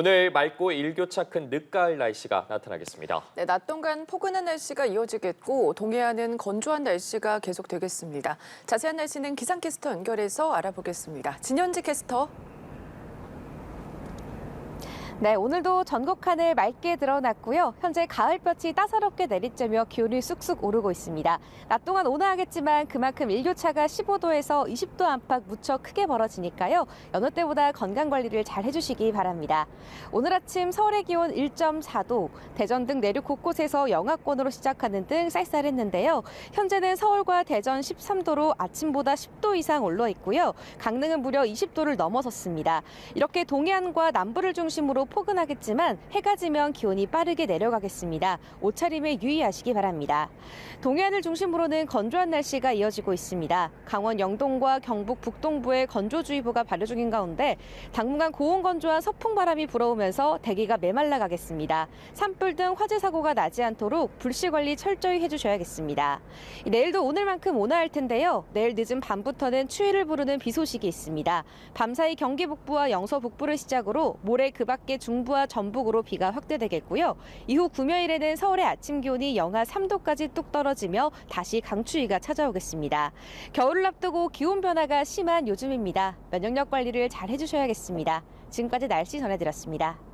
오늘 맑고 일교차 큰 늦가을 날씨가 나타나겠습니다. 네, 낮 동안 포근한 날씨가 이어지겠고 동해안은 건조한 날씨가 계속되겠습니다. 자세한 날씨는 기상캐스터 연결해서 알아보겠습니다. 진현지 캐스터. 네, 오늘도 전국 하늘 맑게 드러났고요. 현재 가을볕이 따사롭게 내리쬐며 기온이 쑥쑥 오르고 있습니다. 낮 동안 온화하겠지만 그만큼 일교차가 15도에서 20도 안팎 무척 크게 벌어지니까요. 여느 때보다 건강 관리를 잘 해주시기 바랍니다. 오늘 아침 서울의 기온 1.4도, 대전 등 내륙 곳곳에서 영하권으로 시작하는 등 쌀쌀했는데요. 현재는 서울과 대전 13도로 아침보다 10도 이상 올라 있고요. 강릉은 무려 20도를 넘어섰습니다. 이렇게 동해안과 남부를 중심으로 포근하겠지만 해가 지면 기온이 빠르게 내려가겠습니다. 옷차림에 유의하시기 바랍니다. 동해안을 중심으로는 건조한 날씨가 이어지고 있습니다. 강원 영동과 경북 북동부에 건조주의보가 발효 중인 가운데 당분간 고온 건조한 서풍 바람이 불어오면서 대기가 메말라 가겠습니다. 산불 등 화재 사고가 나지 않도록 불씨 관리 철저히 해주셔야겠습니다. 내일도 오늘만큼 온화할 텐데요. 내일 늦은 밤부터는 추위를 부르는 비 소식이 있습니다. 밤사이 경기 북부와 영서 북부를 시작으로 모레 그 밖에 중부와 전북으로 비가 확대되겠고요. 이후 금요일에는 서울의 아침 기온이 영하 3도까지 뚝 떨어지며 다시 강추위가 찾아오겠습니다. 겨울을 앞두고 기온 변화가 심한 요즘입니다. 면역력 관리를 잘 해주셔야겠습니다. 지금까지 날씨 전해드렸습니다.